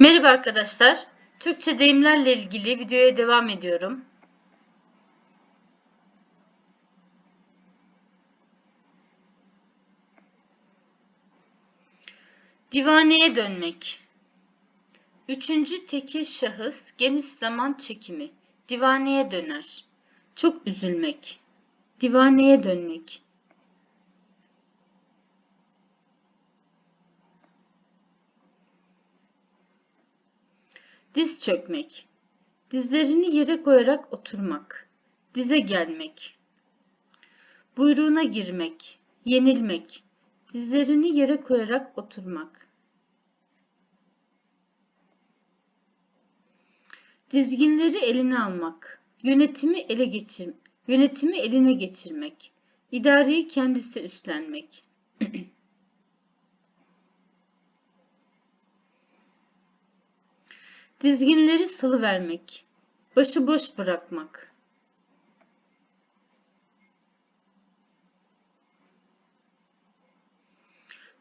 Merhaba arkadaşlar. Türkçe deyimlerle ilgili videoya devam ediyorum. Divaneye dönmek. Üçüncü tekil şahıs geniş zaman çekimi. Divaneye döner. Çok üzülmek. Divaneye dönmek. Diz çökmek. Dizlerini yere koyarak oturmak. Dize gelmek. Buyruğuna girmek. Yenilmek. Dizlerini yere koyarak oturmak. Dizginleri eline almak. Yönetimi ele geçir yönetimi eline geçirmek. İdareyi kendisi üstlenmek. Dizginleri salıvermek. Başıboş bırakmak.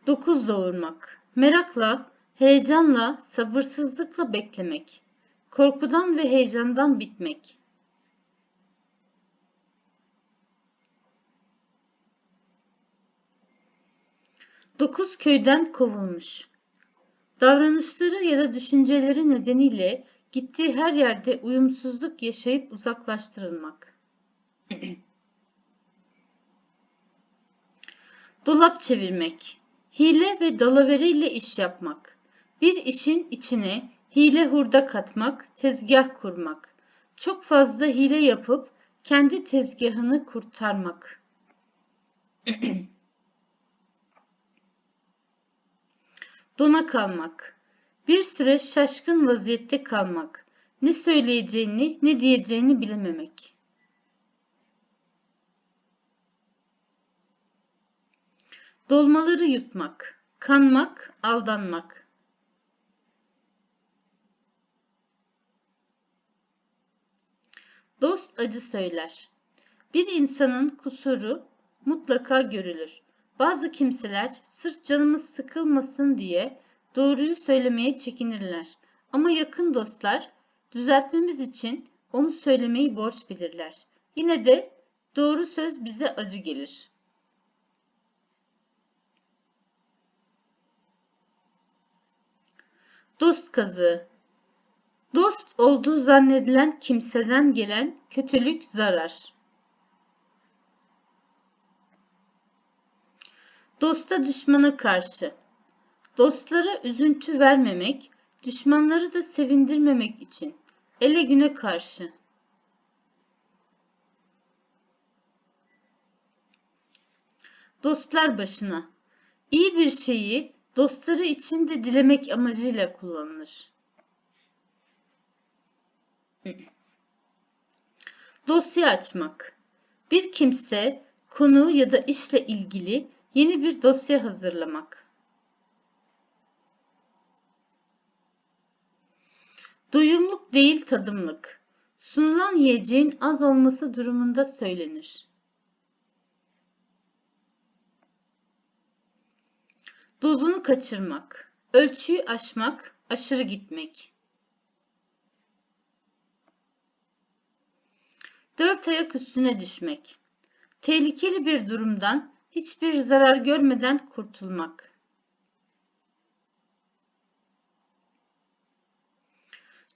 Dokuz doğurmak. Merakla, heyecanla, sabırsızlıkla beklemek. Korkudan ve heyecandan bitmek. Dokuz köyden kovulmuş. Davranışları ya da düşünceleri nedeniyle gittiği her yerde uyumsuzluk yaşayıp uzaklaştırılmak. Dolap çevirmek. Hile ve dalavere ile iş yapmak. Bir işin içine hile hurda katmak, tezgah kurmak. Çok fazla hile yapıp kendi tezgahını kurtarmak. Dona kalmak. Bir süre şaşkın vaziyette kalmak. Ne söyleyeceğini, ne diyeceğini bilememek. Dolmaları yutmak. Kanmak, aldanmak. Dost acı söyler. Bir insanın kusuru mutlaka görülür. Bazı kimseler sırf canımız sıkılmasın diye doğruyu söylemeye çekinirler. Ama yakın dostlar düzeltmemiz için onu söylemeyi borç bilirler. Yine de doğru söz bize acı gelir. Dost kazığı Dost olduğu zannedilen kimseden gelen kötülük zarar. Dosta düşmana karşı. Dostlara üzüntü vermemek, düşmanları da sevindirmemek için. Ele güne karşı. Dostlar başına. İyi bir şeyi dostları için de dilemek amacıyla kullanılır. Dosya açmak. Bir kimse konu ya da işle ilgili yeni bir dosya hazırlamak. Doyumluk değil tadımlık. Sunulan yiyeceğin az olması durumunda söylenir. Dozunu kaçırmak, ölçüyü aşmak, aşırı gitmek. Dört ayak üstüne düşmek. Tehlikeli bir durumdan hiçbir zarar görmeden kurtulmak.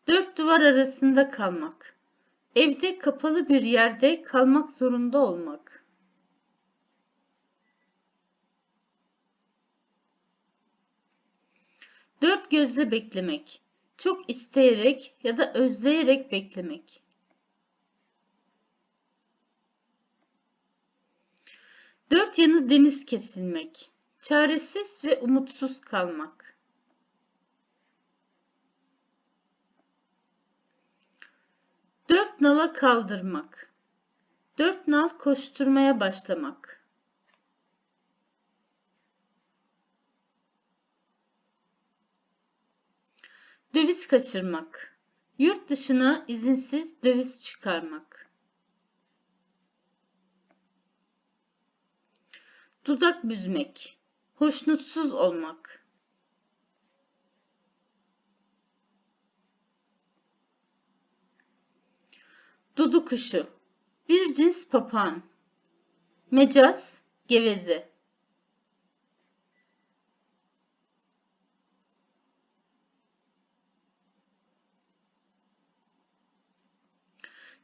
Dört duvar arasında kalmak. Evde kapalı bir yerde kalmak zorunda olmak. Dört gözle beklemek. Çok isteyerek ya da özleyerek beklemek. Dört yanı deniz kesilmek. Çaresiz ve umutsuz kalmak. Dört nala kaldırmak. Dört nal koşturmaya başlamak. Döviz kaçırmak. Yurt dışına izinsiz döviz çıkarmak. Dudak büzmek, hoşnutsuz olmak. Dudu kuşu, bir cins papağan. Mecaz, geveze.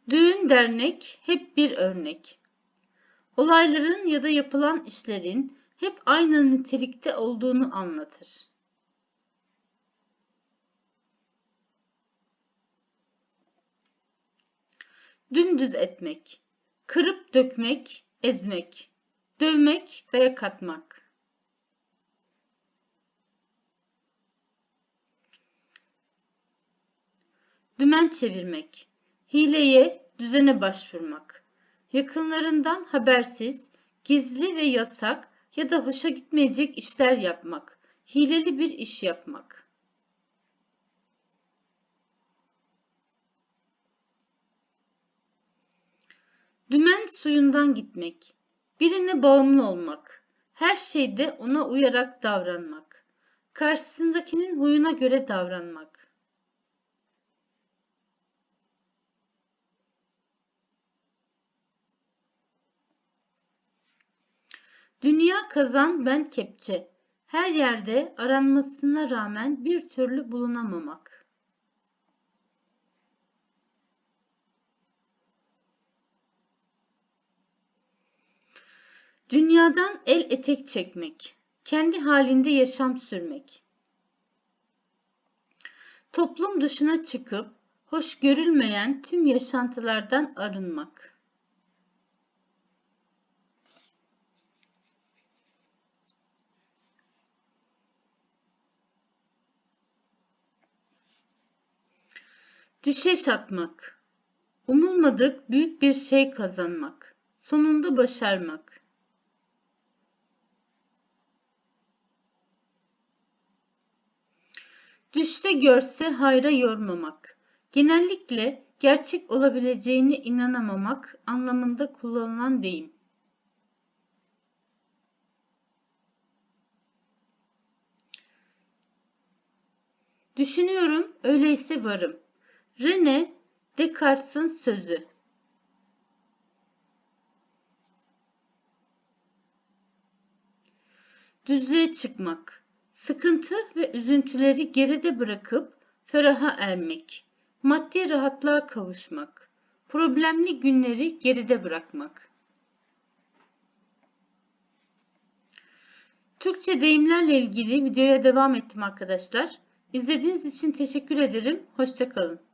Düğün dernek hep bir örnek. Olayların ya da yapılan işlerin hep aynı nitelikte olduğunu anlatır. Dümdüz etmek, kırıp dökmek, ezmek, dövmek, dayak atmak. Dümen çevirmek, hileye, düzene başvurmak. Yakınlarından habersiz, gizli ve yasak ya da hoşa gitmeyecek işler yapmak. Hileli bir iş yapmak. Dümen suyundan gitmek. Birine bağımlı olmak. Her şeyde ona uyarak davranmak. Karşısındakinin huyuna göre davranmak. Dünya kazan ben kepçe. Her yerde aranmasına rağmen bir türlü bulunamamak. Dünyadan el etek çekmek. Kendi halinde yaşam sürmek. Toplum dışına çıkıp hoş görülmeyen tüm yaşantılardan arınmak. Düşeş atmak. Umulmadık büyük bir şey kazanmak. Sonunda başarmak. Düşte görse hayra yormamak. Genellikle gerçek olabileceğine inanamamak anlamında kullanılan deyim. Düşünüyorum, öyleyse varım. Rene Descartes'in sözü. Düzlüğe çıkmak. Sıkıntı ve üzüntüleri geride bırakıp feraha ermek. Maddi rahatlığa kavuşmak. Problemli günleri geride bırakmak. Türkçe deyimlerle ilgili videoya devam ettim arkadaşlar. İzlediğiniz için teşekkür ederim. Hoşçakalın.